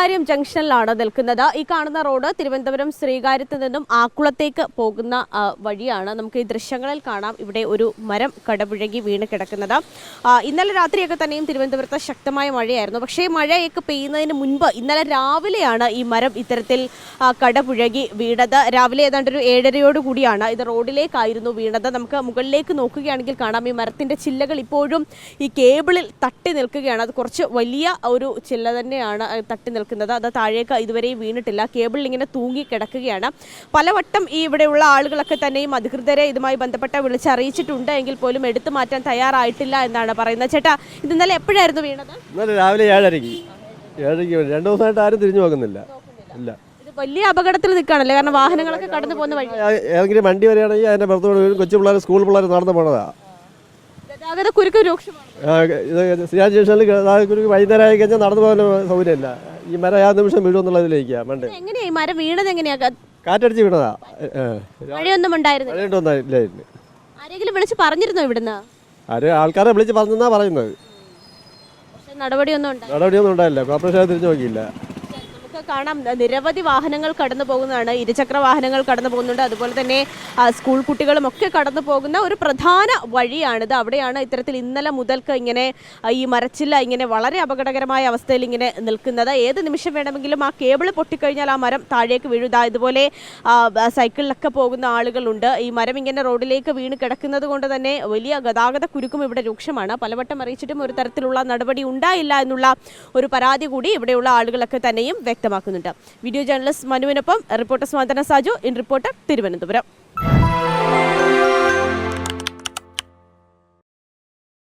ശ്രീകാര്യം ജംഗ്ഷനിലാണ് നിൽക്കുന്നത്. ഈ കാണുന്ന റോഡ് തിരുവനന്തപുരം ശ്രീകാര്യത്ത് നിന്നും ആക്കുളത്തേക്ക് പോകുന്ന വഴിയാണ് നമുക്ക് ഈ ദൃശ്യങ്ങളിൽ കാണാം. ഇവിടെ ഒരു മരം കടപുഴകി വീണ് കിടക്കുന്നത്. ഇന്നലെ രാത്രിയൊക്കെ തന്നെയും തിരുവനന്തപുരത്ത് ശക്തമായ മഴയായിരുന്നു. പക്ഷേ മഴയൊക്കെ പെയ്യുന്നതിന് മുൻപ് ഇന്നലെ രാവിലെയാണ് ഈ മരം ഇത്തരത്തിൽ കടപുഴകി വീണത്. രാവിലെ ഏതാണ്ട് ഒരു ഏഴരയോട് കൂടിയാണ് ഇത് റോഡിലേക്കായിരുന്നു വീണത്. നമുക്ക് മുകളിലേക്ക് നോക്കുകയാണെങ്കിൽ കാണാം. ഈ മരത്തിന്റെ ചില്ലകൾ ഇപ്പോഴും ഈ കേബിളിൽ തട്ടി നിൽക്കുകയാണ്. അത് കുറച്ച് വലിയ ഒരു ചില്ല തന്നെയാണ് തട്ടി നിൽക്കുന്നത്. അത് താഴേക്ക് ഇതുവരെയും വീണിട്ടില്ല. കേബിൾ ഇങ്ങനെ തൂങ്ങി കിടക്കുകയാണ്. പലവട്ടം ഈ ഇവിടെയുള്ള ആളുകളൊക്കെ തന്നെയും അധികൃതരെ ഇതുമായി ബന്ധപ്പെട്ട വിളിച്ചറിയിച്ചിട്ടുണ്ട്. എങ്കിൽ പോലും എടുത്തു മാറ്റാൻ തയ്യാറായിട്ടില്ല എന്നാണ് പറയുന്നത്. ചേട്ടാ ഇത് ഇന്നലെ എപ്പോഴായിരുന്നു വീണത്? ഇന്നലെ രാവിലെ ഏഴരയ്ക്ക്. ഏഴരയ്ക്ക് രണ്ടു ദിവസമായിട്ട് ആരും തിരിഞ്ഞു നോക്കുന്നില്ല. ഇല്ല. വലിയ അപകടത്തിൽ നിൽക്കുകയാണല്ലേ? കാരണം വാഹനങ്ങളൊക്കെ കടന്നു പോകുന്ന വഴി ഏതെങ്കിലും വണ്ടി വരികയാണെങ്കിൽ അതിന്റെ പുറത്തോട് കൊച്ചു പിള്ളേർ സ്കൂൾ പിള്ളേർ നടന്നു പോണതാ. ഗതാഗത കുരുക്ക് രൂക്ഷമാണ്. ഇത് ശ്രീരാജ് ജംഗ്ഷനിൽ ഒരു വൈകുന്നേരം ആയി കഴിഞ്ഞാൽ നടന്നു പോകാൻ സൗകര്യമില്ല. ഈ മരം ആ നിമിഷം വീഴുമെന്നുള്ളതിലേക്കാണ് മണ്ട്. എങ്ങനെയാ ഈ മരം വീണത് എങ്ങനെയാ? കാറ്റടിച്ച് വീണതാ. മഴയൊന്നും ഉണ്ടായിരുന്നില്ല. മഴയുണ്ടോന്നാ ഇല്ലായിരുന്നു ആരെങ്കിലും വിളിച്ച് പറഞ്ഞിരുന്നോ ഇവിടുന്ന്? ആര് ആൾക്കാരെ വിളിച്ച് പറഞ്ഞെന്നാ പറയുന്നത്. നടപടിയൊന്നും നടപടിയൊന്നും ഉണ്ടായില്ല. കോർപ്പറേഷൻ തിരിഞ്ഞു നോക്കിയില്ല. നമുക്ക് കാണാം. നിരവധി വാഹനങ്ങൾ കടന്നു പോകുന്നതാണ്. ഇരുചക്ര വാഹനങ്ങൾ കടന്നു പോകുന്നുണ്ട്. അതുപോലെ തന്നെ സ്കൂൾ കുട്ടികളും ഒക്കെ കടന്നു പോകുന്ന ഒരു പ്രധാന വഴിയാണിത്. അവിടെയാണ് ഇത്തരത്തിൽ ഇന്നലെ മുതൽക്ക് ഇങ്ങനെ ഈ മരച്ചില്ല ഇങ്ങനെ വളരെ അപകടകരമായ അവസ്ഥയിൽ ഇങ്ങനെ നിൽക്കുന്നത്. ഏത് നിമിഷം വേണമെങ്കിലും ആ കേബിൾ പൊട്ടിക്കഴിഞ്ഞാൽ ആ മരം താഴേക്ക് വീഴുക ഇതുപോലെ സൈക്കിളിലൊക്കെ പോകുന്ന ആളുകളുണ്ട്. ഈ മരം ഇങ്ങനെ റോഡിലേക്ക് വീണ് കിടക്കുന്നത് കൊണ്ട് തന്നെ വലിയ ഗതാഗത കുരുക്കും ഇവിടെ രൂക്ഷമാണ്. പലവട്ടം അറിയിച്ചിട്ടും ഒരു തരത്തിലുള്ള നടപടി ഉണ്ടായില്ല എന്നുള്ള ഒരു പരാതി കൂടി ഇവിടെയുള്ള ആളുകളൊക്കെ തന്നെയും വ്യക്തമാക്കുന്നുണ്ട്. വീഡിയോ ജേർണലിസ്റ്റ് മനുവിനൊപ്പം റിപ്പോർട്ടർ സ്വാതന സാജു ഇൻ റിപ്പോർട്ടർ തിരുവനന്തപുരം.